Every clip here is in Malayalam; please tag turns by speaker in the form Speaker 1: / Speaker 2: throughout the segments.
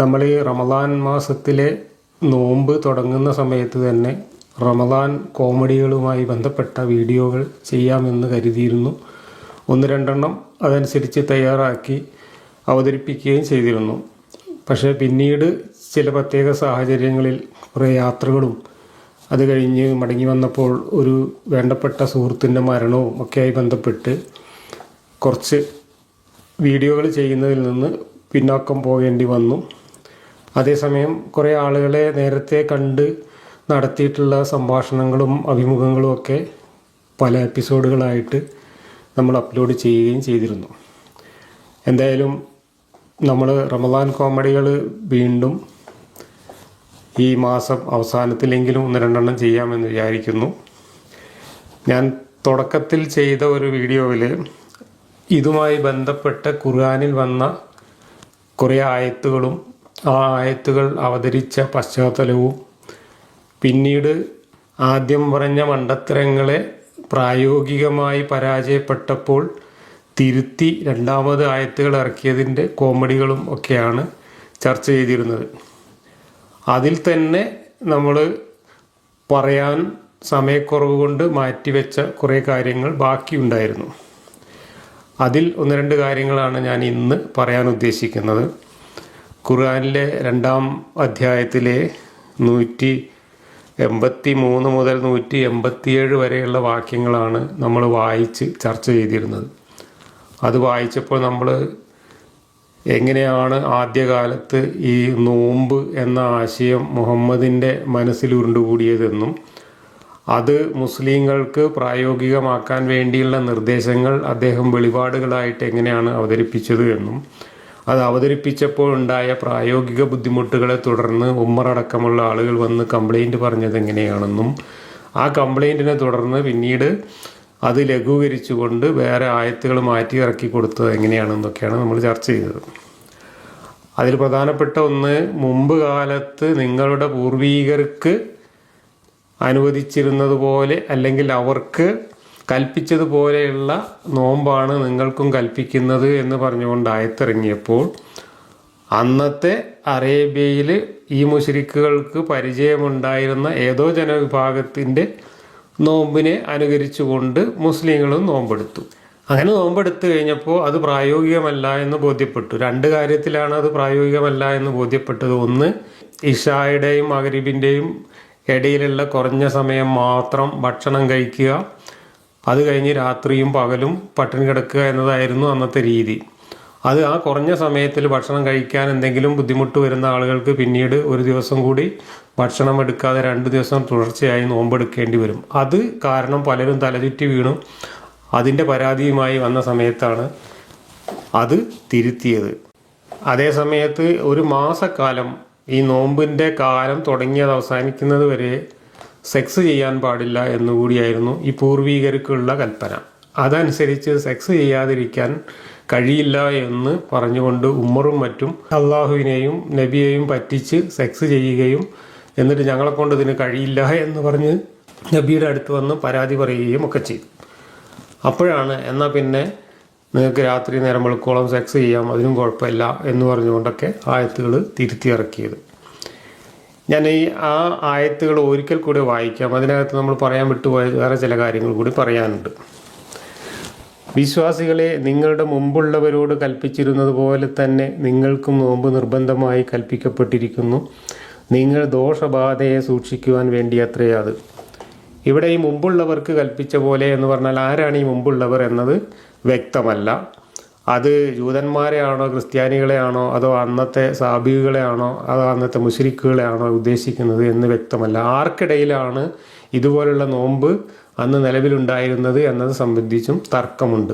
Speaker 1: നമ്മൾ ഈ റമദാൻ മാസത്തിലെ നോമ്പ് തുടങ്ങുന്ന സമയത്ത് തന്നെ റമദാൻ കോമഡികളുമായി ബന്ധപ്പെട്ട വീഡിയോകൾ ചെയ്യാമെന്ന് കരുതിയിരുന്നു. ഒന്ന് രണ്ടെണ്ണം അതനുസരിച്ച് തയ്യാറാക്കി അവതരിപ്പിക്കുകയും ചെയ്തിരുന്നു. പക്ഷേ പിന്നീട് ചില പ്രത്യേക സാഹചര്യങ്ങളിൽ കുറേ യാത്രകളും അത് കഴിഞ്ഞ് മടങ്ങി വന്നപ്പോൾ ഒരു വേണ്ടപ്പെട്ട സുഹൃത്തിന്റെ മരണവും ഒക്കെയായി ബന്ധപ്പെട്ട് കുറച്ച് വീഡിയോകൾ ചെയ്യുന്നതിൽ നിന്ന് പിന്നോക്കം പോകേണ്ടി വന്നു. അതേസമയം കുറേ ആളുകളെ നേരത്തെ കണ്ട് നടത്തിയിട്ടുള്ള സംഭാഷണങ്ങളും അഭിമുഖങ്ങളും ഒക്കെ പല എപ്പിസോഡുകളായിട്ട് നമ്മൾ അപ്ലോഡ് ചെയ്യുകയും ചെയ്തിരുന്നു. എന്തായാലും നമ്മൾ റമദാൻ കോമഡികൾ വീണ്ടും ഈ മാസം അവസാനത്തിലെങ്കിലും ഒന്ന് രണ്ടെണ്ണം ചെയ്യാമെന്ന് വിചാരിക്കുന്നു. ഞാൻ തുടക്കത്തിൽ ചെയ്ത ഒരു വീഡിയോയിൽ ഇതുമായി ബന്ധപ്പെട്ട് ഖുർആാനിൽ വന്ന കുറേ ആയത്തുകളും ആ ആയത്തുകൾ അവതരിച്ച പശ്ചാത്തലവും പിന്നീട് ആദ്യം പറഞ്ഞ മണ്ടത്തരങ്ങളെ പ്രായോഗികമായി പരാജയപ്പെട്ടപ്പോൾ തിരുത്തി രണ്ടാമത് ആയത്തുകൾ ഇറക്കിയതിന്റെ കോമഡികളും ഒക്കെയാണ് ചർച്ച ചെയ്തിരുന്നത്. അതിൽ തന്നെ നമ്മൾ പറയാൻ സമയക്കുറവ് കൊണ്ട് മാറ്റിവെച്ച കുറേ കാര്യങ്ങൾ ബാക്കിയുണ്ടായിരുന്നു അതിൽ ഒന്ന് രണ്ട് കാര്യങ്ങളാണ് ഞാൻ ഇന്ന് പറയാൻ ഉദ്ദേശിക്കുന്നത്. ഖുർആനിലെ രണ്ടാം അധ്യായത്തിലെ നൂറ്റി എൺപത്തി മൂന്ന് മുതൽ നൂറ്റി എൺപത്തിയേഴ് വരെയുള്ള വാക്യങ്ങളാണ് നമ്മൾ വായിച്ച് ചർച്ച ചെയ്തിരുന്നത്. അത് വായിച്ചപ്പോൾ നമ്മൾ എങ്ങനെയാണ് ആദ്യകാലത്ത് ഈ നോമ്പ് എന്ന ആശയം മുഹമ്മദിന്റെ മനസ്സിൽ ഉരുണ്ടുകൂടിയതെന്നും അത് മുസ്ലിങ്ങൾക്ക് പ്രായോഗികമാക്കാൻ വേണ്ടിയുള്ള നിർദ്ദേശങ്ങൾ അദ്ദേഹം വെളിപാടുകളായിട്ട് എങ്ങനെയാണ് അവതരിപ്പിച്ചത് എന്നും അത് അവതരിപ്പിച്ചപ്പോൾ ഉണ്ടായ പ്രായോഗിക ബുദ്ധിമുട്ടുകളെ തുടർന്ന് ഉമ്മറടക്കമുള്ള ആളുകൾ വന്ന് കംപ്ലൈന്റ് പറഞ്ഞത് എങ്ങനെയാണെന്നും ആ കംപ്ലൈന്റിനെ തുടർന്ന് പിന്നീട് അത് ലഘൂകരിച്ചുകൊണ്ട് വേറെ ആയത്തുകൾ മാറ്റി ഇറക്കി കൊടുത്തത് എങ്ങനെയാണെന്നൊക്കെയാണ് നമ്മൾ ചർച്ച ചെയ്തത്. അതിൽ പ്രധാനപ്പെട്ട ഒന്ന് മുമ്പ് കാലത്ത് നിങ്ങളുടെ പൂർവീകർക്ക് അനുവദിച്ചിരുന്നത് പോലെ അല്ലെങ്കിൽ അവർക്ക് കൽപ്പിച്ചതുപോലെയുള്ള നോമ്പാണ് നിങ്ങൾക്കും കൽപ്പിക്കുന്നത് എന്ന് പറഞ്ഞുകൊണ്ട് ആയത്തിറങ്ങിയപ്പോൾ അന്നത്തെ അറേബ്യയിൽ ഈ മുഷരിക്കുകൾക്ക് പരിചയമുണ്ടായിരുന്ന ഏതോ ജനവിഭാഗത്തിന്റെ നോമ്പിനെ അനുകരിച്ചുകൊണ്ട് മുസ്ലിങ്ങളും നോമ്പെടുത്തു. അങ്ങനെ നോമ്പെടുത്തു കഴിഞ്ഞപ്പോൾ അത് പ്രായോഗികമല്ല എന്ന് ബോധ്യപ്പെട്ടു. രണ്ട് കാര്യത്തിലാണ് അത് പ്രായോഗികമല്ല എന്ന് ബോധ്യപ്പെട്ടത്. ഒന്ന് ഇഷായുടെയും മകരീബിന്റെയും ഇടയിലുള്ള കുറഞ്ഞ സമയം മാത്രം ഭക്ഷണം കഴിക്കുക. അത് കഴിഞ്ഞ് രാത്രിയും പകലും പട്ടിണി കിടക്കുക എന്നതായിരുന്നു അന്നത്തെ രീതി. അത് ആ കുറഞ്ഞ സമയത്തിൽ ഭക്ഷണം കഴിക്കാൻ എന്തെങ്കിലും ബുദ്ധിമുട്ട് വരുന്ന ആളുകൾക്ക് പിന്നീട് ഒരു ദിവസം കൂടി ഭക്ഷണം എടുക്കാതെ രണ്ട് ദിവസം തുടർച്ചയായി നോമ്പെടുക്കേണ്ടി വരും. അത് കാരണം പലരും തലചുറ്റി വീണു. അതിന്റെ പരാതിയുമായി വന്ന സമയത്താണ് അത് തിരുത്തിയത്. അതേ സമയത്ത് ഒരു മാസക്കാലം ഈ നോമ്പിന്റെ കാലം തുടങ്ങിയത് അവസാനിക്കുന്നത് വരെ സെക്സ് ചെയ്യാൻ പാടില്ല എന്നുകൂടിയായിരുന്നു ഈ പൂർവീകർക്കുള്ള കൽപ്പന. അതനുസരിച്ച് സെക്സ് ചെയ്യാതിരിക്കാൻ കഴിയില്ല എന്ന് പറഞ്ഞുകൊണ്ട് ഉമ്മറും മറ്റും അള്ളാഹുവിനെയും നബിയെയും പറ്റിച്ച് സെക്സ് ചെയ്യുകയും എന്നിട്ട് ഞങ്ങളെ കൊണ്ട് ഇതിന് കഴിയില്ല എന്ന് പറഞ്ഞ് നബിയുടെ അടുത്ത് വന്ന് പരാതി പറയുകയും ഒക്കെ ചെയ്തു. അപ്പോഴാണ് എന്നാൽ പിന്നെ നിങ്ങൾക്ക് രാത്രി നേരം വെളുക്കോളം സെക്സ് ചെയ്യാം അതിനും കുഴപ്പമില്ല എന്ന് പറഞ്ഞുകൊണ്ടൊക്കെ ആയത്തുകൾ തിരുത്തി ഇറക്കിയത്. ഞാൻ ഈ ആ ആയത്തുകൾ ഒരിക്കൽ കൂടി വായിക്കാം. അതിനകത്ത് നമ്മൾ പറയാൻ വിട്ടുപോയ വേറെ ചില കാര്യങ്ങൾ കൂടി പറയാനുണ്ട്. വിശ്വാസികളെ നിങ്ങളുടെ മുമ്പുള്ളവരോട് കൽപ്പിച്ചിരുന്നത് പോലെ തന്നെ നിങ്ങൾക്കും നോമ്പ് നിർബന്ധമായി കൽപ്പിക്കപ്പെട്ടിരിക്കുന്നു. നിങ്ങൾ ദോഷബാധയെ സൂക്ഷിക്കുവാൻ വേണ്ടി അത്രേ അത്. ഇവിടെ ഈ മുമ്പുള്ളവർക്ക് കൽപ്പിച്ച പോലെ എന്ന് പറഞ്ഞാൽ ആരാണ് ഈ മുമ്പുള്ളവർ എന്നത് വ്യക്തമല്ല. അത് ജൂതന്മാരെയാണോ ക്രിസ്ത്യാനികളെയാണോ അതോ അന്നത്തെ സാബികളെയാണോ അതോ അന്നത്തെ മുഷരിക്കുകളെയാണോ ഉദ്ദേശിക്കുന്നത് എന്ന് വ്യക്തമല്ല. ആർക്കിടയിലാണ് ഇതുപോലുള്ള നോമ്പ് അന്ന് നിലവിലുണ്ടായിരുന്നത് എന്നത് സംബന്ധിച്ചും തർക്കമുണ്ട്.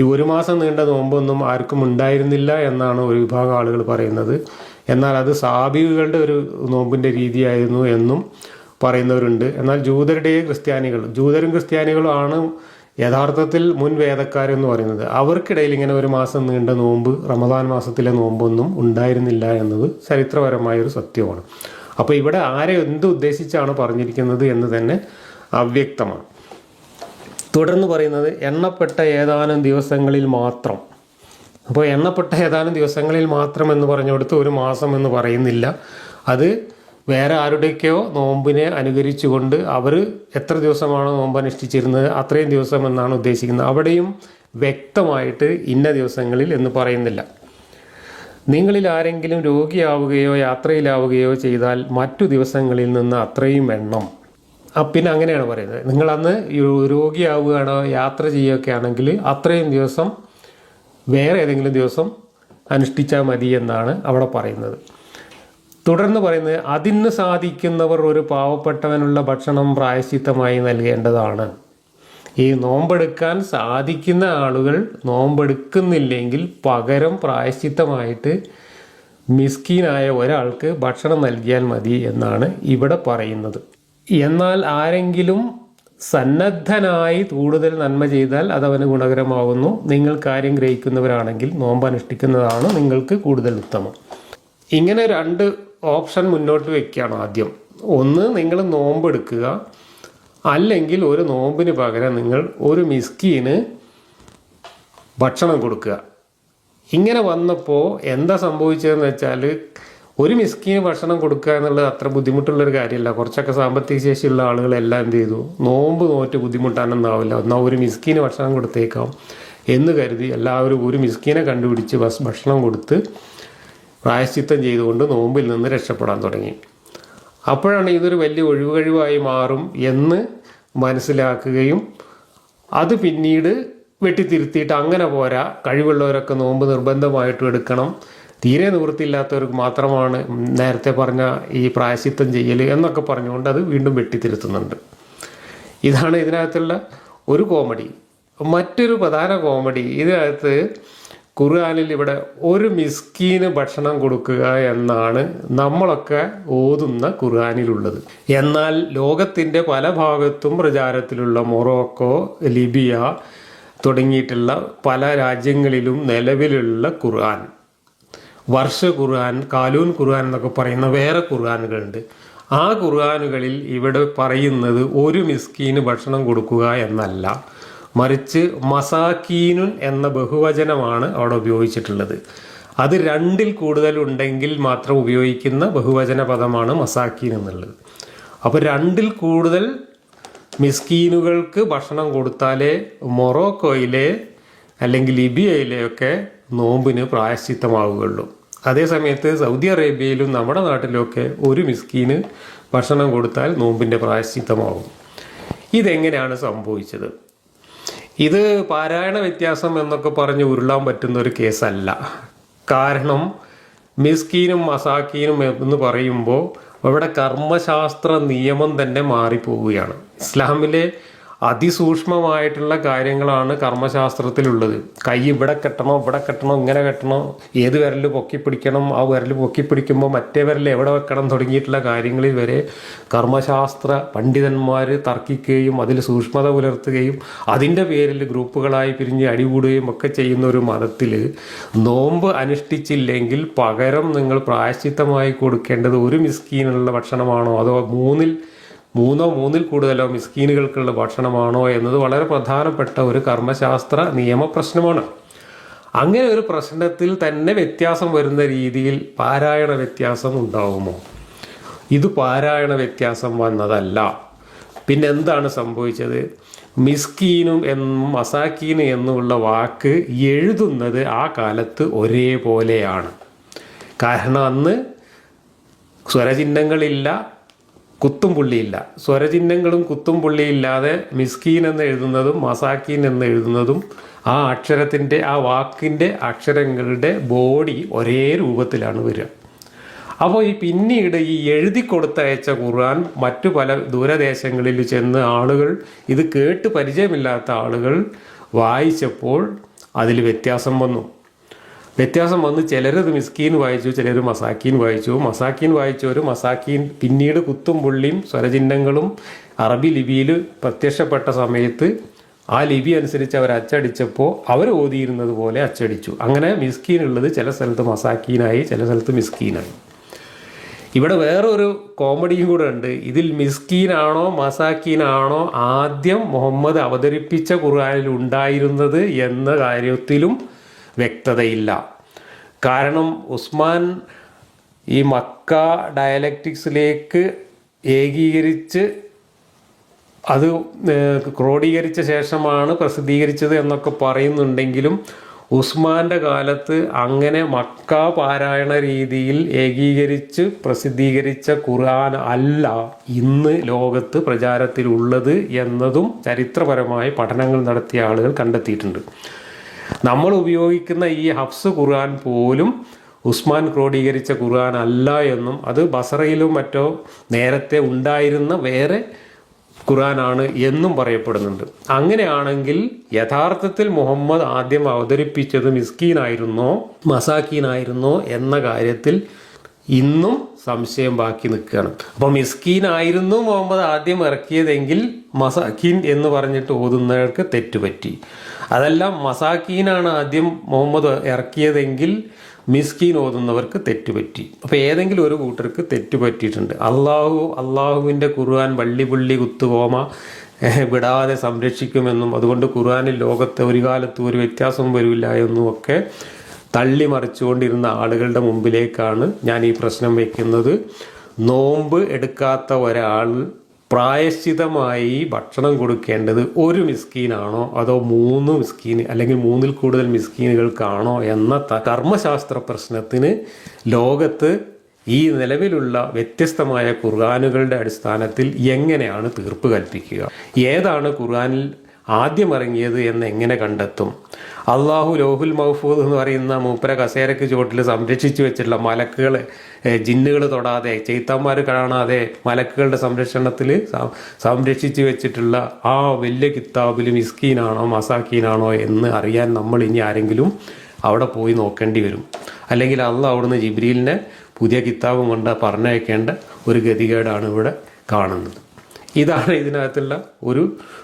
Speaker 1: ഈ ഒരു മാസം നീണ്ട നോമ്പൊന്നും ആർക്കും ഉണ്ടായിരുന്നില്ല എന്നാണ് ഒരു വിഭാഗം ആളുകൾ പറയുന്നത്. എന്നാൽ അത് സാബികളുടെ ഒരു നോമ്പിന്റെ രീതിയായിരുന്നു എന്നും പറയുന്നവരുണ്ട്. എന്നാൽ ജൂതരുടെയും ക്രിസ്ത്യാനികൾ ജൂതരും ക്രിസ്ത്യാനികളും ആണ് യഥാർത്ഥത്തിൽ മുൻ വേദക്കാരെന്ന് പറയുന്നത് അവർക്കിടയിൽ ഇങ്ങനെ ഒരു മാസം നീണ്ട നോമ്പ് റമദാൻ മാസത്തിലെ നോമ്പൊന്നും ഉണ്ടായിരുന്നില്ല എന്നത് ചരിത്രപരമായ ഒരു സത്യമാണ്. അപ്പോൾ ഇവിടെ ആരെ എന്ത് ഉദ്ദേശിച്ചാണ് പറഞ്ഞിരിക്കുന്നത് എന്ന് തന്നെ അവ്യക്തമാണ്. തുടർന്ന് പറയുന്നത് എണ്ണപ്പെട്ട ഏതാനും ദിവസങ്ങളിൽ മാത്രം. അപ്പോൾ എണ്ണപ്പെട്ട ഏതാനും ദിവസങ്ങളിൽ മാത്രം എന്ന് പറഞ്ഞുകൊടുത്ത് ഒരു മാസം എന്ന് പറയുന്നില്ല. അത് വേറെ ആരുടെയൊക്കെയോ നോമ്പിനെ അനുകരിച്ചുകൊണ്ട് അവർ എത്ര ദിവസമാണ് നോമ്പ് അനുഷ്ഠിച്ചിരുന്നത് അത്രയും ദിവസം എന്നാണ് ഉദ്ദേശിക്കുന്നത്. അവിടെയും വ്യക്തമായിട്ട് ഇന്ന ദിവസങ്ങളിൽ എന്ന് പറയുന്നില്ല. നിങ്ങളിൽ ആരെങ്കിലും രോഗിയാവുകയോ യാത്രയിലാവുകയോ ചെയ്താൽ മറ്റു ദിവസങ്ങളിൽ നിന്ന് അത്രയും എണ്ണം. ആ, പിന്നെ അങ്ങനെയാണ് പറയുന്നത്. നിങ്ങളന്ന് രോഗിയാവുകയാണോ യാത്ര ചെയ്യുകയൊക്കെ ആണെങ്കിൽ അത്രയും ദിവസം വേറെ ഏതെങ്കിലും ദിവസം അനുഷ്ഠിച്ചാൽ മതി എന്നാണ് അവിടെ പറയുന്നത്. തുടർന്ന് പറയുന്നത് അതിന് സാധിക്കുന്നവർ ഒരു പാവപ്പെട്ടവനുള്ള ഭക്ഷണം പ്രായശ്ചിത്തമായി നൽകേണ്ടതാണ്. ഈ നോമ്പെടുക്കാൻ സാധിക്കുന്ന ആളുകൾ നോമ്പെടുക്കുന്നില്ലെങ്കിൽ പകരം പ്രായശ്ചിത്തമായിട്ട് മിസ്കീനായ ഒരാൾക്ക് ഭക്ഷണം നൽകിയാൽ മതി എന്നാണ് ഇവിടെ പറയുന്നത്. എന്നാൽ ആരെങ്കിലും സന്നദ്ധനായി കൂടുതൽ നന്മ ചെയ്താൽ അതവന് ഗുണകരമാകുന്നു. നിങ്ങൾ കാര്യം ഗ്രഹിക്കുന്നവരാണെങ്കിൽ നോമ്പ് അനുഷ്ഠിക്കുന്നതാണ് നിങ്ങൾക്ക് കൂടുതൽ ഉത്തമം. ഇങ്ങനെ രണ്ട് ഓപ്ഷൻ മുന്നോട്ട് വെക്കുകയാണ് ആദ്യം. ഒന്ന് നിങ്ങൾ നോമ്പ് എടുക്കുക. അല്ലെങ്കിൽ ഒരു നോമ്പിന് പകരം നിങ്ങൾ ഒരു മിസ്കീന് ഭക്ഷണം കൊടുക്കുക. ഇങ്ങനെ വന്നപ്പോൾ എന്താ സംഭവിച്ചതെന്ന് വെച്ചാൽ ഒരു മിസ്കീന് ഭക്ഷണം കൊടുക്കുക എന്നുള്ളത് അത്ര ബുദ്ധിമുട്ടുള്ളൊരു കാര്യമല്ല. കുറച്ചൊക്കെ സാമ്പത്തിക ശേഷിയുള്ള ആളുകളെല്ലാം എന്ത് ചെയ്തു? നോമ്പ് നോറ്റ് ബുദ്ധിമുട്ടാനൊന്നാവില്ല എന്നാൽ ഒരു മിസ്കീന് ഭക്ഷണം കൊടുത്തേക്കാം എന്ന് കരുതി എല്ലാവരും ഒരു മിസ്കീനെ കണ്ടുപിടിച്ച് ഭക്ഷണം കൊടുത്ത് പ്രായശ്ചിത്തം ചെയ്തുകൊണ്ട് നോമ്പിൽ നിന്ന് രക്ഷപ്പെടാൻ തുടങ്ങി. അപ്പോഴാണ് ഇതൊരു വലിയ ഒഴിവുകഴിവായി മാറും എന്ന് മനസ്സിലാക്കുകയും അത് പിന്നീട് വെട്ടിത്തിരുത്തിയിട്ട് അങ്ങനെ പോരാ. കഴിവുള്ളവരൊക്കെ നോമ്പ് നിർബന്ധമായിട്ടും എടുക്കണം. തീരെ നിവൃത്തിയില്ലാത്തവർക്ക് മാത്രമാണ് നേരത്തെ പറഞ്ഞ ഈ പ്രായശ്ചിത്തം ചെയ്യൽ എന്നൊക്കെ പറഞ്ഞുകൊണ്ട് അത് വീണ്ടും വെട്ടിത്തിരുത്തുന്നുണ്ട്. ഇതാണ് ഇതിനകത്തുള്ള ഒരു കോമഡി. മറ്റൊരു പ്രധാന കോമഡി. ഇതിനകത്ത് ഖുർആാനിൽ ഇവിടെ ഒരു മിസ്കീന് ഭക്ഷണം കൊടുക്കുക എന്നാണ് നമ്മളൊക്കെ ഓതുന്ന ഖുർആാനിലുള്ളത്. എന്നാൽ ലോകത്തിന്റെ പല ഭാഗത്തും പ്രചാരത്തിലുള്ള മൊറോക്കോ ലിബിയ തുടങ്ങിയിട്ടുള്ള പല രാജ്യങ്ങളിലും നിലവിലുള്ള ഖുർആൻ. വർഷ ഖുർആൻ കാലൂൻ ഖുർആൻ എന്നൊക്കെ പറയുന്ന വേറെ ഖുർആാനുകളുണ്ട്. ആ ഖുർആാനുകളിൽ ഇവിടെ പറയുന്നത് ഒരു മിസ്കീന് ഭക്ഷണം കൊടുക്കുക എന്നല്ല. മറിച്ച് മസാക്കീനുൻ എന്ന ബഹുവചനമാണ് അവിടെ ഉപയോഗിച്ചിട്ടുള്ളത്. അത് രണ്ടിൽ കൂടുതൽ ഉണ്ടെങ്കിൽ മാത്രം ഉപയോഗിക്കുന്ന ബഹുവചന പദമാണ് മസാക്കീൻ എന്നുള്ളത്. അപ്പോൾ രണ്ടിൽ കൂടുതൽ മിസ്കീനുകൾക്ക് ഭക്ഷണം കൊടുത്താലേ മൊറോക്കോയിലെ അല്ലെങ്കിൽ ലിബിയയിലെയൊക്കെ നോമ്പിന് പ്രായശ്ചിത്തമാവുകയുള്ളൂ. അതേസമയത്ത് സൗദി അറേബ്യയിലും നമ്മുടെ നാട്ടിലുമൊക്കെ ഒരു മിസ്കീന് ഭക്ഷണം കൊടുത്താൽ നോമ്പിന്റെ പ്രായശ്ചിത്തമാവും ഇതെങ്ങനെയാണ് സംഭവിച്ചത്? ഇത് പാരായണ വ്യത്യാസം എന്നൊക്കെ പറഞ്ഞ് ഉരുളാൻ പറ്റുന്ന ഒരു കേസല്ല. കാരണം മിസ്കീനും മസാക്കീനും എന്ന് പറയുമ്പോൾ അവിടെ കർമ്മശാസ്ത്ര നിയമം തന്നെ മാറിപ്പോവുകയാണ്. ഇസ്ലാമിലെ അതിസൂക്ഷ്മമായിട്ടുള്ള കാര്യങ്ങളാണ് കർമ്മശാസ്ത്രത്തിലുള്ളത്. കൈ ഇവിടെ കെട്ടണോ ഇവിടെ കെട്ടണോ ഇങ്ങനെ കെട്ടണോ ഏത് വിരൽ പൊക്കി പിടിക്കണം ആ വിരൽ പൊക്കി പിടിക്കുമ്പോൾ മറ്റേ വിരൽ എവിടെ വെക്കണം തുടങ്ങിയിട്ടുള്ള കാര്യങ്ങളിൽ വരെ കർമ്മശാസ്ത്ര പണ്ഡിതന്മാർ തർക്കിക്കുകയും അതിൽ സൂക്ഷ്മത പുലർത്തുകയും അതിന്റെ പേരിൽ ഗ്രൂപ്പുകളായി പിരിഞ്ഞ് അടികൂടുകയും ഒക്കെ ചെയ്യുന്ന ഒരു മതത്തിൽ നോമ്പ് അനുഷ്ഠിച്ചില്ലെങ്കിൽ പകരം നിങ്ങൾ പ്രായശ്ചിത്തമായി കൊടുക്കേണ്ടത് ഒരു മിസ്കീനുള്ള ഭക്ഷണമാണോ? അതോ മൂന്നിൽ മൂന്നോ മൂന്നിൽ കൂടുതലോ മിസ്കീനുകൾക്കുള്ള ഭക്ഷണമാണോ എന്നത് വളരെ പ്രധാനപ്പെട്ട ഒരു കർമ്മശാസ്ത്ര നിയമപ്രശ്നമാണ് അങ്ങനെ ഒരു പ്രശ്നത്തിൽ തന്നെ വ്യത്യാസം വരുന്ന രീതിയിൽ പാരായണ വ്യത്യാസം ഉണ്ടാവുമോ? ഇത് പാരായണ വ്യത്യാസം വന്നതല്ല. പിന്നെ എന്താണ് സംഭവിച്ചത്? മിസ്കീനും എന്നും മസാക്കീനും എന്നുമുള്ള വാക്ക് എഴുതുന്നത് ആ കാലത്ത് ഒരേപോലെയാണ്. കാരണം അന്ന് സ്വരചിഹ്നങ്ങളില്ല കുത്തും പുള്ളിയില്ല. സ്വരചിഹ്നങ്ങളും കുത്തും പുള്ളിയില്ലാതെ മിസ്കീൻ എന്ന് എഴുതുന്നതും മസാക്കീൻ എന്ന് എഴുതുന്നതും ആ അക്ഷരത്തിന്റെ ആ വാക്കിന്റെ അക്ഷരങ്ങളുടെ ബോഡി ഒരേ രൂപത്തിലാണ് വരിക. അപ്പോൾ ഈ പിന്നീട് ഈ എഴുതി കൊടുത്തയച്ച ഖുർആൻ മറ്റു പല ദൂരദേശങ്ങളിൽ ചെന്ന് ആളുകൾ ഇത് കേട്ട് പരിചയമില്ലാത്ത ആളുകൾ വായിച്ചപ്പോൾ അതിൽ വ്യത്യാസം വന്നു. വ്യത്യാസം വന്ന് ചിലരത് മിസ്കീൻ വായിച്ചു ചിലർ മസാക്കീൻ വായിച്ചു. മസാക്കീൻ വായിച്ചവർ മസാക്കീൻ പിന്നീട് കുത്തും പുള്ളിയും സ്വരചിഹ്നങ്ങളും അറബി ലിപിയിൽ പ്രത്യക്ഷപ്പെട്ട സമയത്ത് ആ ലിപി അനുസരിച്ച് അവർ അച്ചടിച്ചപ്പോൾ അവർ ഓതിയിരുന്നത് പോലെ അച്ചടിച്ചു. അങ്ങനെ മിസ്കീൻ ഉള്ളത് ചില സ്ഥലത്ത് മസാക്കീനായി ചില സ്ഥലത്ത് മിസ്കീനായി. ഇവിടെ വേറൊരു കോമഡിയും കൂടെ ഉണ്ട്. ഇതിൽ മിസ്കീനാണോ മസാക്കീനാണോ ആദ്യം മുഹമ്മദ് അവതരിപ്പിച്ച ഖുർആാനിൽ ഉണ്ടായിരുന്നത് എന്ന കാര്യത്തിലും വ്യക്തതയില്ല. കാരണം ഉസ്മാൻ ഈ മക്ക ഡയലക്റ്റിക്സിലേക്ക് ഏകീകരിച്ച് അത് ക്രോഡീകരിച്ച ശേഷമാണ് പ്രസിദ്ധീകരിച്ചത് എന്നൊക്കെ പറയുന്നുണ്ടെങ്കിലും ഉസ്മാന്റെ കാലത്ത് അങ്ങനെ മക്ക പാരായണ രീതിയിൽ ഏകീകരിച്ച് പ്രസിദ്ധീകരിച്ച ഖുർആൻ അല്ല ഇന്ന് ലോകത്ത് പ്രചാരത്തിലുള്ളത് എന്നതും ചരിത്രപരമായി പഠനങ്ങൾ നടത്തിയ ആളുകൾ കണ്ടെത്തിയിട്ടുണ്ട്. നമ്മൾ ഉപയോഗിക്കുന്ന ഈ ഹഫ്സ് ഖുർആൻ പോലും ഉസ്മാൻ ക്രോഡീകരിച്ച ഖുർആൻ അല്ല എന്നും അത് ബസറയിലും മറ്റോ നേരത്തെ ഉണ്ടായിരുന്ന വേറെ ഖുർആനാണ് എന്നും പറയപ്പെടുന്നുണ്ട്. അങ്ങനെയാണെങ്കിൽ യഥാർത്ഥത്തിൽ മുഹമ്മദ് ആദ്യം അവതരിപ്പിച്ചത് മിസ്കീനായിരുന്നോ മസാക്കീനായിരുന്നോ എന്ന കാര്യത്തിൽ ഇന്നും സംശയം ബാക്കി നിൽക്കുകയാണ്. അപ്പോൾ മിസ്കീനായിരുന്നു മുഹമ്മദ് ആദ്യം ഇറക്കിയതെങ്കിൽ മസാക്കീൻ എന്ന് പറഞ്ഞിട്ട് ഓതുന്നവർക്ക് തെറ്റുപറ്റി. അതല്ല മസാക്കീനാണ് ആദ്യം മുഹമ്മദ് ഇറക്കിയതെങ്കിൽ മിസ്കീൻ ഓതുന്നവർക്ക് തെറ്റുപറ്റി. അപ്പോൾ ഏതെങ്കിലും ഒരു കൂട്ടർക്ക് തെറ്റുപറ്റിയിട്ടുണ്ട്. അള്ളാഹു അള്ളാഹുവിന്റെ ഖുർആൻ വള്ളി പുള്ളി കുത്തുകോമ വിടാതെ സംരക്ഷിക്കുമെന്നും അതുകൊണ്ട് ഖുർആനിൽ ലോകത്ത് ഒരു കാലത്ത് ഒരു വ്യത്യാസവും വരില്ല എന്നും ഒക്കെ തള്ളി മറിച്ചുകൊണ്ടിരുന്ന ആളുകളുടെ മുമ്പിലേക്കാണ് ഞാൻ ഈ പ്രശ്നം വയ്ക്കുന്നത് നോമ്പ് എടുക്കാത്ത ഒരാൾ പ്രായശ്ചിതമായി ഭക്ഷണം കൊടുക്കേണ്ടത് ഒരു മിസ്കീനാണോ അതോ മൂന്ന് മിസ്കീൻ അല്ലെങ്കിൽ മൂന്നിൽ കൂടുതൽ മിസ്കീനുകൾക്കാണോ എന്ന കർമ്മശാസ്ത്ര പ്രശ്നത്തിന് ലോകത്ത് ഈ നിലവിലുള്ള വ്യത്യസ്തമായ ഖുർആാനുകളുടെ അടിസ്ഥാനത്തിൽ എങ്ങനെയാണ് തീർപ്പ് കൽപ്പിക്കുക? ഏതാണ് ഖുർആാനിൽ ആദ്യം ഇറങ്ങിയത് എന്ന് എങ്ങനെ കണ്ടെത്തും? അള്ളാഹു ലോഹുൽ മഹഫൂദ് എന്ന് പറയുന്ന മൂപ്പര കസേരക്ക് ചുവട്ടിൽ സംരക്ഷിച്ചു വെച്ചിട്ടുള്ള മലക്കുകൾ ജിന്നുകൾ തൊടാതെ ചെയ്ത്തന്മാർ കാണാതെ മലക്കുകളുടെ സംരക്ഷണത്തിൽ സംരക്ഷിച്ചു വെച്ചിട്ടുള്ള ആ വലിയ കിതാബിൽ മിസ്കീനാണോ മസാക്കീനാണോ എന്ന് അറിയാൻ നമ്മൾ ഇനി ആരെങ്കിലും അവിടെ പോയി നോക്കേണ്ടി വരും. അല്ലെങ്കിൽ അള്ള അവിടുന്ന് ജിബ്രീലിനെ പുതിയ കിതാബും കൊണ്ട് പറഞ്ഞയക്കേണ്ട ഒരു ഗതികേടാണ് ഇവിടെ കാണുന്നത്. ഇതാണ് ഇതിനകത്തുള്ള ഒരു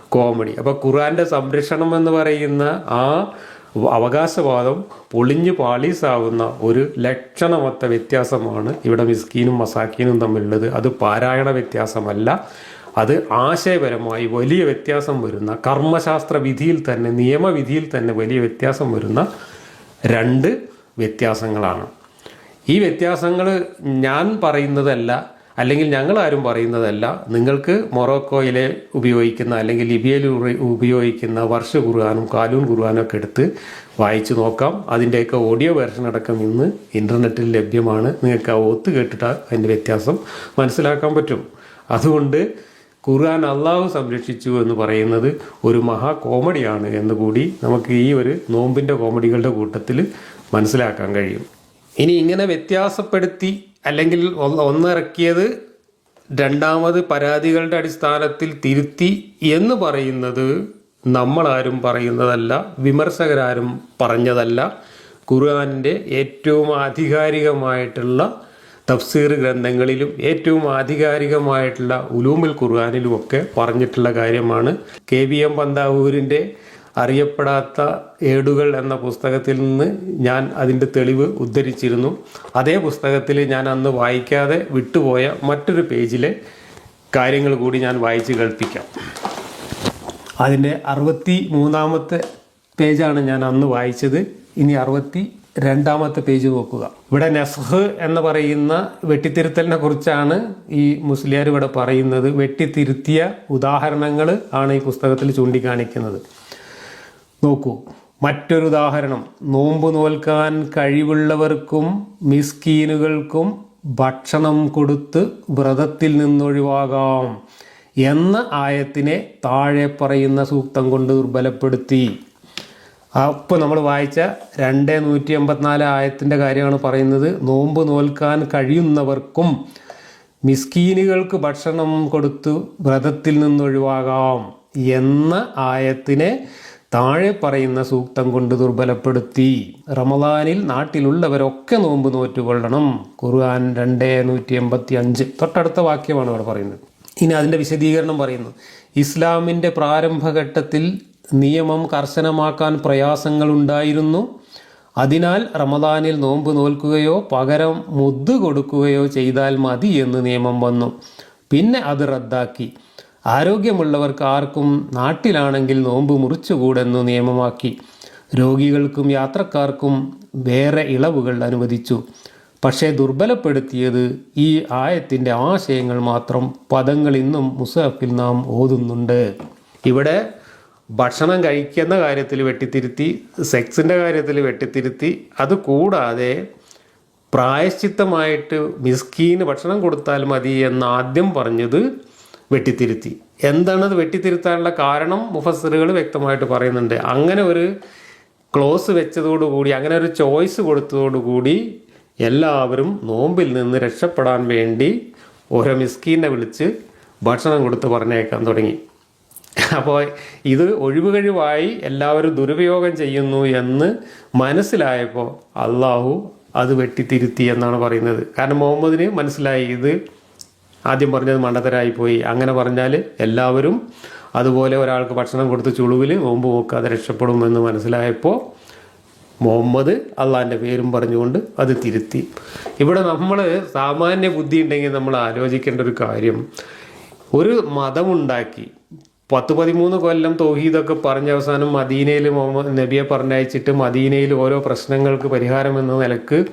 Speaker 1: കോമഡി. അപ്പോൾ ഖുറാന്റെ സംരക്ഷണം എന്ന് പറയുന്ന ആ അവകാശവാദം പൊളിഞ്ഞു പാളീസാവുന്ന ഒരു ലക്ഷണമൊത്ത വ്യത്യാസമാണ് ഇവിടെ മിസ്കീനും മസാക്കീനും തമ്മിലുള്ളത്. അത് പാരായണ വ്യത്യാസമല്ല. അത് ആശയപരമായി വലിയ വ്യത്യാസം വരുന്ന കർമ്മശാസ്ത്ര വിധിയിൽ തന്നെ നിയമവിധിയിൽ തന്നെ വലിയ വ്യത്യാസം വരുന്ന രണ്ട് വ്യത്യാസങ്ങളാണ്. ഈ വ്യത്യാസങ്ങൾ ഞാൻ പറയുന്നതല്ല അല്ലെങ്കിൽ ഞങ്ങൾ ആരും പറയുന്നതല്ല. നിങ്ങൾക്ക് മൊറോക്കോയിലെ ഉപയോഗിക്കുന്ന അല്ലെങ്കിൽ ലിബിയയിൽ ഉപയോഗിക്കുന്ന വർഷ ഖുർആാനും കാലൂൺ ഖുർആാനും ഒക്കെ എടുത്ത് വായിച്ചു നോക്കാം. അതിന്റെയൊക്കെ ഓഡിയോ വേർഷൻ അടക്കം ഇന്ന് ഇന്റർനെറ്റിൽ ലഭ്യമാണ്. നിങ്ങൾക്ക് ആ ഒത്ത് കേട്ടിട്ട് അതിന്റെ വ്യത്യാസം മനസ്സിലാക്കാൻ പറ്റും. അതുകൊണ്ട് ഖുർആൻ അള്ളാഹു സംരക്ഷിച്ചു എന്ന് പറയുന്നത് ഒരു മഹാ കോമഡിയാണ് എന്ന് കൂടി നമുക്ക് ഈ ഒരു നോമ്പിന്റെ കോമഡികളുടെ കൂട്ടത്തിൽ മനസ്സിലാക്കാൻ കഴിയും. ഇനി ഇങ്ങനെ വ്യത്യാസപ്പെടുത്തി അല്ലെങ്കിൽ ഒന്ന് ഒന്നിറക്കിയത് രണ്ടാമത് പരാതികളുടെ അടിസ്ഥാനത്തിൽ തിരുത്തി എന്ന് പറയുന്നത് നമ്മളാരും പറയുന്നതല്ല വിമർശകരാരും പറഞ്ഞതല്ല. ഖുർആാനിന്റെ ഏറ്റവും ആധികാരികമായിട്ടുള്ള തഫ്സീർ ഗ്രന്ഥങ്ങളിലും ഏറ്റവും ആധികാരികമായിട്ടുള്ള ഉലൂമിൽ ഖുർആാനിലുമൊക്കെ പറഞ്ഞിട്ടുള്ള കാര്യമാണ് കെ വി എം പന്താവൂരിന്റെ അറിയപ്പെടാത്ത ഏടുകൾ എന്ന പുസ്തകത്തിൽ നിന്ന് ഞാൻ അതിന്റെ തെളിവ് ഉദ്ധരിച്ചിരുന്നു. അതേ പുസ്തകത്തിൽ ഞാൻ അന്ന് വായിക്കാതെ വിട്ടുപോയ മറ്റൊരു പേജിലെ കാര്യങ്ങൾ കൂടി ഞാൻ വായിച്ച് കേൾപ്പിക്കാം. അതിന്റെ അറുപത്തി മൂന്നാമത്തെ പേജാണ് ഞാൻ അന്ന് വായിച്ചത്. ഇനി അറുപത്തി രണ്ടാമത്തെ പേജ് നോക്കുക. ഇവിടെ നസ്ഹ് എന്ന് പറയുന്ന വെട്ടിത്തിരുത്തലിനെ കുറിച്ചാണ് ഈ മുസ്ലിയാർ ഇവിടെ പറയുന്നത്. വെട്ടിത്തിരുത്തിയ ഉദാഹരണങ്ങൾ ആണ് ഈ പുസ്തകത്തിൽ ചൂണ്ടിക്കാണിക്കുന്നത്. നോക്കൂ. മറ്റൊരു ഉദാഹരണം നോമ്പ് നോൽക്കാൻ കഴിവുള്ളവർക്കും മിസ്കീനുകൾക്കും ഭക്ഷണം കൊടുത്ത് വ്രതത്തിൽ നിന്നൊഴിവാകാം എന്ന ആയത്തിനെ താഴെ പറയുന്ന സൂക്തം കൊണ്ട് ദുർബലപ്പെടുത്തി. അപ്പോൾ നമ്മൾ വായിച്ച രണ്ട് നൂറ്റി എൺപത്തിനാല് ആയത്തിന്റെ കാര്യമാണ് പറയുന്നത്. നോമ്പ് നോൽക്കാൻ കഴിയുന്നവർക്കും മിസ്കീനുകൾക്ക് ഭക്ഷണം കൊടുത്ത് വ്രതത്തിൽ നിന്നൊഴിവാകാം എന്ന ആയത്തിനെ താഴെ പറയുന്ന സൂക്തം കൊണ്ട് ദുർബലപ്പെടുത്തി. റമദാനിൽ നാട്ടിലുള്ളവരൊക്കെ നോമ്പ് നോറ്റുകൊള്ളണം. ഖുർആൻ രണ്ട് നൂറ്റി എൺപത്തി അഞ്ച് തൊട്ടടുത്ത വാക്യമാണ് അവിടെ പറയുന്നത്. ഇനി അതിന്റെ വിശദീകരണം പറയുന്നു. ഇസ്ലാമിന്റെ പ്രാരംഭഘട്ടത്തിൽ നിയമം കർശനമാക്കാൻ പ്രയാസങ്ങൾ ഉണ്ടായിരുന്നു. അതിനാൽ റമദാനിൽ നോമ്പ് നോൽക്കുകയോ പകരം മുദ്ദ് കൊടുക്കുകയോ ചെയ്താൽ മതി എന്ന് നിയമം വന്നു. പിന്നെ അത് റദ്ദാക്കി. ആരോഗ്യമുള്ളവർക്ക് ആർക്കും നാട്ടിലാണെങ്കിൽ നോമ്പ് മുറിച്ചുകൂടെന്നു നിയമമാക്കി. രോഗികൾക്കും യാത്രക്കാർക്കും വേറെ ഇളവുകൾ അനുവദിച്ചു. പക്ഷേ ദുർബലപ്പെടുത്തിയത് ഈ ആയത്തിന്റെ ആശയങ്ങൾ മാത്രം പദങ്ങൾ ഇന്നും മുസാഫിൽ നാം ഓതുന്നുണ്ട്. ഇവിടെ ഭക്ഷണം കഴിക്കുന്ന കാര്യത്തിൽ വെട്ടിത്തിരുത്തി സെക്സിന്റെ കാര്യത്തിൽ വെട്ടിത്തിരുത്തി അത് കൂടാതെ പ്രായശ്ചിത്തമായിട്ട് മിസ്കീന് ഭക്ഷണം കൊടുത്താൽ മതി എന്ന് ആദ്യം പറഞ്ഞത് വെട്ടിത്തിരുത്തി. എന്താണത് വെട്ടിത്തിരുത്താനുള്ള കാരണം? മുഫസറുകൾ വ്യക്തമായിട്ട് പറയുന്നുണ്ട്. അങ്ങനെ ഒരു ക്ലോസ് വെച്ചതോടുകൂടി അങ്ങനെ ഒരു ചോയ്സ് കൊടുത്തതോടുകൂടി എല്ലാവരും നോമ്പിൽ നിന്ന് രക്ഷപ്പെടാൻ വേണ്ടി ഓരോ മിസ്കീനെ വിളിച്ച് ഭക്ഷണം കൊടുത്ത് പറഞ്ഞേക്കാൻ തുടങ്ങി. അപ്പോൾ ഇത് ഒഴിവുകഴിവായി എല്ലാവരും ദുരുപയോഗം ചെയ്യുന്നു എന്ന് മനസ്സിലായപ്പോൾ അള്ളാഹു അത് വെട്ടിത്തിരുത്തി എന്നാണ് പറയുന്നത്. കാരണം മുഹമ്മദിന് മനസ്സിലായി ഇത് ആദ്യം പറഞ്ഞത് മണ്ടത്തരായി പോയി. അങ്ങനെ പറഞ്ഞാൽ എല്ലാവരും അതുപോലെ ഒരാൾക്ക് ഭക്ഷണം കൊടുത്ത് ചുളുവിൽ നോമ്പ് നോക്കാതെ രക്ഷപ്പെടുമെന്ന് മനസ്സിലായപ്പോൾ മുഹമ്മദ് അള്ളാഹിന്റെ പേരും പറഞ്ഞുകൊണ്ട് അത് തിരുത്തി. ഇവിടെ നമ്മൾ സാമാന്യ ബുദ്ധി ഉണ്ടെങ്കിൽ നമ്മൾ ആലോചിക്കേണ്ട ഒരു കാര്യം. ഒരു മതമുണ്ടാക്കി പത്ത് പതിമൂന്ന് കൊല്ലം തൗഹീദൊക്കെ പറഞ്ഞ അവസാനം മദീനയിൽ മുഹമ്മദ് നബിയെ പറഞ്ഞയച്ചിട്ട് മദീനയിൽ ഓരോ പ്രശ്നങ്ങൾക്ക് പരിഹാരം എന്ന നിലയ്ക്ക്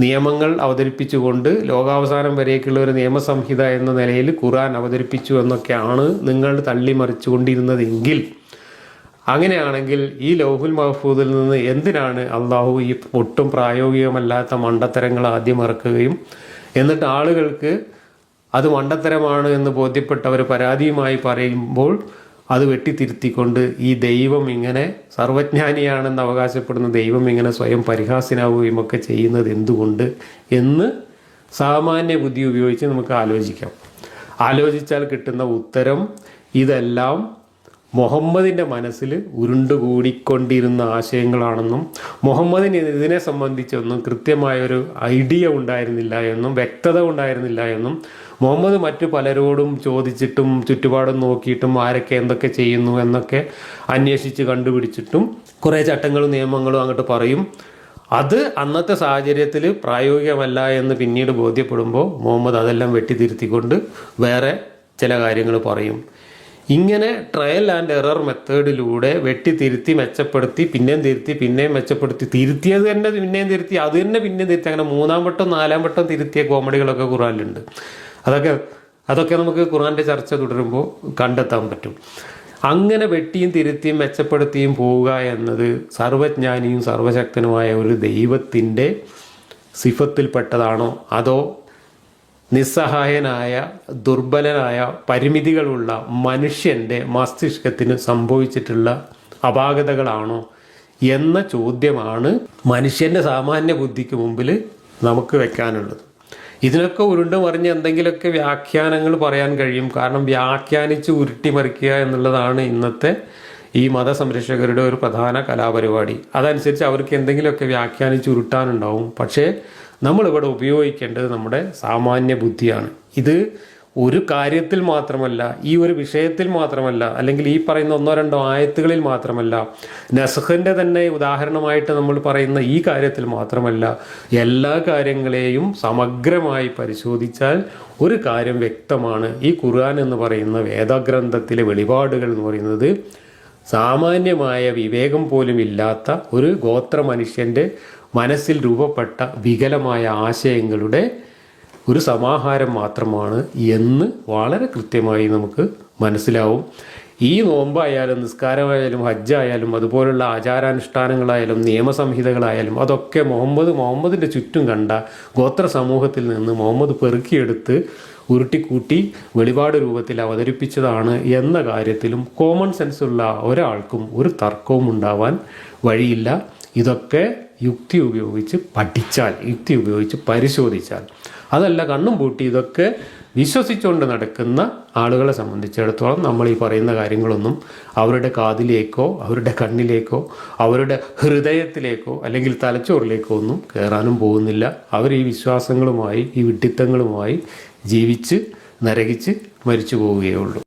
Speaker 1: നിയമങ്ങൾ അവതരിപ്പിച്ചുകൊണ്ട് ലോകാവസാനം വരേക്കുള്ള ഒരു നിയമസംഹിത എന്ന നിലയിൽ ഖുറാൻ അവതരിപ്പിച്ചു എന്നൊക്കെയാണ് നിങ്ങൾ തള്ളിമറിച്ചുകൊണ്ടിരുന്നതെങ്കിൽ. അങ്ങനെയാണെങ്കിൽ ഈ ലൗഹുൽ മഹഫൂദിൽ നിന്ന് എന്തിനാണ് അള്ളാഹു ഈ ഒട്ടും പ്രായോഗികമല്ലാത്ത മണ്ടത്തരങ്ങൾ ആദ്യം ഇറക്കുകയും? എന്നിട്ട് ആളുകൾക്ക് അത് മണ്ടത്തരമാണ് എന്ന് ബോധ്യപ്പെട്ടവർ പരാതിയുമായി പറയുമ്പോൾ അത് വെട്ടിത്തിരുത്തിക്കൊണ്ട് ഈ ദൈവം ഇങ്ങനെ സർവജ്ഞാനിയാണെന്ന് അവകാശപ്പെടുന്ന ദൈവം ഇങ്ങനെ സ്വയം പരിഹാസ്യനാവുകയും ഒക്കെ ചെയ്യുന്നത് എന്തുകൊണ്ട് എന്ന് സാമാന്യ ബുദ്ധി ഉപയോഗിച്ച് നമുക്ക് ആലോചിക്കാം. ആലോചിച്ചാൽ കിട്ടുന്ന ഉത്തരം ഇതെല്ലാം മുഹമ്മദിന്റെ മനസ്സിൽ ഉരുണ്ടുകൂടിക്കൊണ്ടിരുന്ന ആശയങ്ങളാണെന്നും മുഹമ്മദിന് ഇതിനെ സംബന്ധിച്ചൊന്നും കൃത്യമായൊരു ഐഡിയ ഉണ്ടായിരുന്നില്ല എന്നും വ്യക്തത ഉണ്ടായിരുന്നില്ല എന്നും മുഹമ്മദ് മറ്റു പലരോടും ചോദിച്ചിട്ടും ചുറ്റുപാടും നോക്കിയിട്ടും ആരൊക്കെ എന്തൊക്കെ ചെയ്യുന്നു എന്നൊക്കെ അന്വേഷിച്ച് കണ്ടുപിടിച്ചിട്ടും കുറേ ചട്ടങ്ങളും നിയമങ്ങളും അങ്ങോട്ട് പറയും. അത് അന്നത്തെ സാഹചര്യത്തിൽ പ്രായോഗികമല്ല എന്ന് പിന്നീട് ബോധ്യപ്പെടുമ്പോൾ മുഹമ്മദ് അതെല്ലാം വെട്ടിത്തിരുത്തിക്കൊണ്ട് വേറെ ചില കാര്യങ്ങൾ പറയും. ഇങ്ങനെ ട്രയൽ ആൻഡ് എറർ മെത്തേഡിലൂടെ വെട്ടി തിരുത്തി മെച്ചപ്പെടുത്തി പിന്നെയും തിരുത്തി പിന്നെയും മെച്ചപ്പെടുത്തി തിരുത്തിയത് തന്നെ പിന്നെയും തിരുത്തി അത് തന്നെ പിന്നെയും തിരുത്തി അങ്ങനെ മൂന്നാം വട്ടം നാലാം വട്ടം തിരുത്തിയ കോമഡികളൊക്കെ ഖുറാനിലുണ്ട് അതൊക്കെ അതൊക്കെ നമുക്ക് ഖുറാന്റെ ചർച്ച തുടരുമ്പോൾ കണ്ടെത്താൻ പറ്റും. അങ്ങനെ വെട്ടിയും തിരുത്തിയും മെച്ചപ്പെടുത്തിയും പോവുക എന്നത് സർവജ്ഞാനിയും സർവശക്തനുമായ ഒരു ദൈവത്തിന്റെ സിഫത്തിൽപ്പെട്ടതാണോ? അതോ നിസ്സഹായനായ ദുർബലനായ പരിമിതികളുള്ള മനുഷ്യന്റെ മസ്തിഷ്കത്തിന് സംഭവിച്ചിട്ടുള്ള അപാകതകളാണോ എന്ന ചോദ്യമാണ് മനുഷ്യന്റെ സാമാന്യ ബുദ്ധിക്ക് മുമ്പിൽ നമുക്ക് വെക്കാനുള്ളത്. ഇതിനൊക്കെ ഉരുണ്ട് മറിഞ്ഞ് എന്തെങ്കിലുമൊക്കെ വ്യാഖ്യാനങ്ങൾ പറയാൻ കഴിയും. കാരണം വ്യാഖ്യാനിച്ച് ഉരുട്ടിമറിക്കുക എന്നുള്ളതാണ് ഇന്നത്തെ ഈ മതസംരക്ഷകരുടെ ഒരു പ്രധാന കലാപരിപാടി. അതനുസരിച്ച് അവർക്ക് എന്തെങ്കിലുമൊക്കെ വ്യാഖ്യാനിച്ച് ഉരുട്ടാനുണ്ടാവും. പക്ഷേ നമ്മളിവിടെ ഉപയോഗിക്കേണ്ടത് നമ്മുടെ സാമാന്യ ബുദ്ധിയാണ്. ഇത് ഒരു കാര്യത്തിൽ മാത്രമല്ല ഈ ഒരു വിഷയത്തിൽ മാത്രമല്ല അല്ലെങ്കിൽ ഈ പറയുന്ന ഒന്നോ രണ്ടോ ആയത്തുകളിൽ മാത്രമല്ല നസഖിന്റെ തന്നെ ഉദാഹരണമായിട്ട് നമ്മൾ പറയുന്ന ഈ കാര്യത്തിൽ മാത്രമല്ല എല്ലാ കാര്യങ്ങളെയും സമഗ്രമായി പരിശോധിച്ചാൽ ഒരു കാര്യം വ്യക്തമാണ്. ഈ ഖുർആൻ എന്ന് പറയുന്ന വേദഗ്രന്ഥത്തിലെ വെളിപാടുകൾ എന്ന് പറയുന്നത് സാമാന്യമായ വിവേകം പോലും ഇല്ലാത്ത ഒരു ഗോത്ര മനുഷ്യന്റെ മനസ്സിൽ രൂപപ്പെട്ട വികലമായ ആശയങ്ങളുടെ ഒരു സമാഹാരം മാത്രമാണ് എന്ന് വളരെ കൃത്യമായി നമുക്ക് മനസ്സിലാവും. ഈ നോമ്പായാലും നിസ്കാരമായാലും ഹജ്ജായാലും അതുപോലുള്ള ആചാരാനുഷ്ഠാനങ്ങളായാലും നിയമസംഹിതകളായാലും അതൊക്കെ മുഹമ്മദ് മുഹമ്മദിന്റെ ചുറ്റും കണ്ട ഗോത്ര സമൂഹത്തിൽ നിന്ന് മുഹമ്മദ് പെറുക്കിയെടുത്ത് ഉരുട്ടിക്കൂട്ടി വെളിപാട് രൂപത്തിൽ അവതരിപ്പിച്ചതാണ് എന്ന കാര്യത്തിലും കോമൺ സെൻസുള്ള ഒരാൾക്കും ഒരു തർക്കവും ഉണ്ടാവാൻ വഴിയില്ല. ഇതൊക്കെ യുക്തി ഉപയോഗിച്ച് പഠിച്ചാൽ യുക്തി ഉപയോഗിച്ച് പരിശോധിച്ചാൽ. അതല്ല കണ്ണും പൂട്ടി ഇതൊക്കെ വിശ്വസിച്ചുകൊണ്ട് നടക്കുന്ന ആളുകളെ സംബന്ധിച്ചിടത്തോളം നമ്മൾ ഈ പറയുന്ന കാര്യങ്ങളൊന്നും അവരുടെ കാതിലേക്കോ അവരുടെ കണ്ണിലേക്കോ അവരുടെ ഹൃദയത്തിലേക്കോ അല്ലെങ്കിൽ തലച്ചോറിലേക്കോ ഒന്നും കയറാനും പോകുന്നില്ല. അവർ ഈ വിശ്വാസങ്ങളുമായി ഈ വിഡ്ഢിത്തങ്ങളുമായി ജീവിച്ച് നരകിച്ച് മരിച്ചു പോവുകയുള്ളൂ